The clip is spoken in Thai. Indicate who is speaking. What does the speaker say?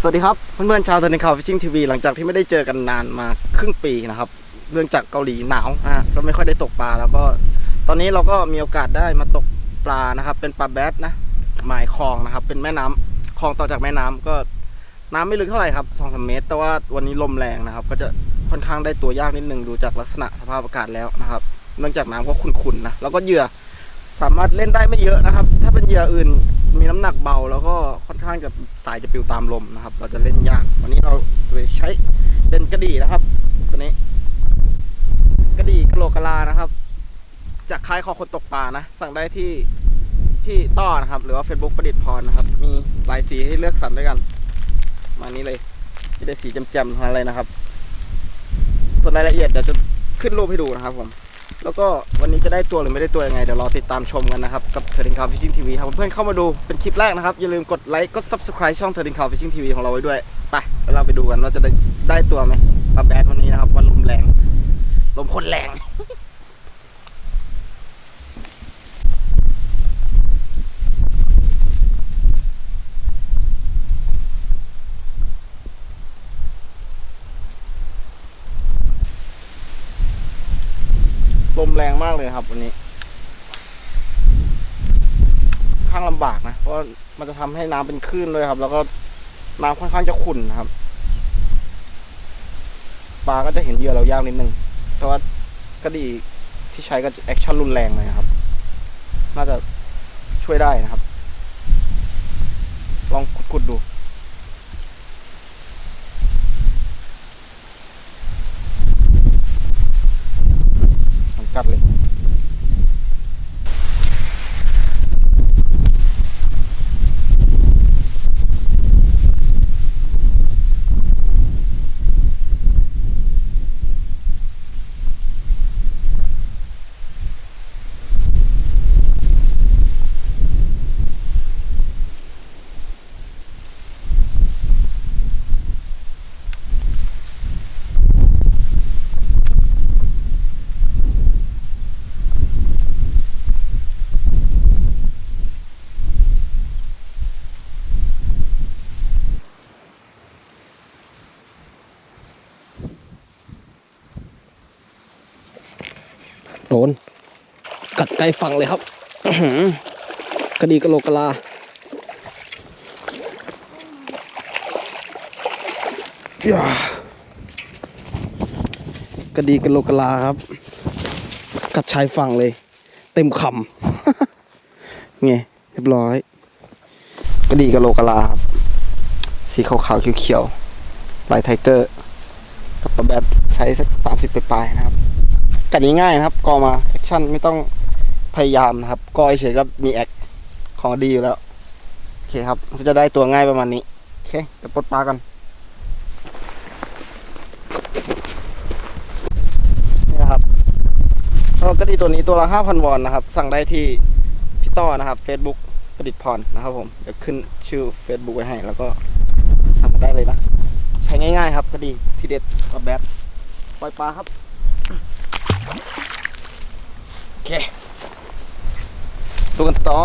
Speaker 1: สวัสดีครับเพื่อนๆชาวเทนนิคาวฟิชชิ่งทีวีหลังจากที่ไม่ได้เจอกันนานมาครึ่งปีนะครับเนื่องจากเกาหลีหนาวนะฮะก็ไม่ค่อยได้ตกปลาแล้วก็ ตอนนี้เราก็มีโอกาสได้มาตกปลานะครับ เป็นปลาแบดนะหมายคลองนะครับ เป็นแม่น้ำคลองต่อจากแม่น้ำก็น้ำไม่ลึกเท่าไหร่ครับสองสามเมตร แต่ว่าวันนี้ลมแรงนะครับ ก็จะค่อนข้างได้ตัวยากนิดนึงดูจากลักษณะสภาพอากาศแล้วนะครับ เนื่องจากน้ำก็ขุ่นๆนะแล้วก็เหยื่อสามารถเล่นได้ไม่เยอะนะครับ ถ้าเป เหยื่ออื่นมีน้ำหนักเบาแล้วก็ค่อนข้างจะสายจะปลิวตามลมนะครับ เราจะเล่นยาก วันนี้เราเลยใช้เป็นกระดี่นะครับ ตัวนี้ กระดี่กะโหลกกะลานะครับ จากคล้ายคอคนตกปลานะ สั่งได้ที่ที่ต้อนะครับ หรือว่า Facebook ประดิษฐ์พรนะครับ มีหลายสีให้เลือกสรรด้วยกัน มานี้เลยมีได้สีแจ่มๆทั้งนั้นเลยนะครับ ส่วนรายละเอียดเดี๋ยวจะขึ้นรูปให้ดูนะครับผม แล้วก็วันนี้จะได้ตัวหรือไม่ได้ตัวยังไง เดี๋ยวรอติดตามชมกันนะครับ กับเทอร์ดิงคาวฟิชชิ่งทีวีครับเพื่อนๆเข้ามาดูเป็นคลิปแรกนะครับ อย่าลืมกดไลค์กด subscribe ช่องเทอร์ดิงคาวฟิชชิ่งทีวีของเราไว้ด้วยไปแล้วเราไปดูกันว่าจะได้ได้ตัวไหมปลาแบดวันนี้นะครับวันลมแรงลมคนแรง ลมแรงมากเลยครับวันนี้ ข้างลำบากนะ เพราะมันจะทำให้น้ำเป็นคลื่นด้วยครับ แล้วก็น้ำค่อนข้างจะขุ่นครับ ปลาก็จะเห็นเหยื่อเรายากนิดนึงเพราะว่ากระดีที่ใช้ก็แอคชั่นรุนแรงเลยครับ น่าจะช่วยได้นะครับ ลองขุดๆดู โดนกัดไกลฝั่งเลยครับกระดีกระโหลกกะลาย่ากระดีกระโลกกะลาครับ กัดชายฝั่งเลย เต็มคำไงเรียบร้อยกระดีกระโลกกะลาครับ สีขาวๆเขียวๆลายไทเกอร์กับปลาแบบใช้สักสามสิบปลายๆนะครับ กัดง่ายๆนะครับกอมาแอคชั่นไม่ต้องพยายามนะครับกอเฉยๆก็มีแอคของดีอยู่แล้วโอเคครับก็จะได้ตัวง่ายประมาณนี้โอเคเดี๋ยวปลดปลากันนี่นะครับสำหรับกระดีตัวนี้ตัวละห้าพันวอนนะครับ สั่งได้ที่พี่ต้อนะครับ Facebook ประดิษฐ์พรนะครับผมเดี๋ยวขึ้นชื่อ Facebook ไว้ให้ แล้วก็สั่งได้เลยนะ ใช้ง่ายๆครับกระดีทีเด็ดกับแบดปล่อยปลาครับ โอเคดูกันต่อ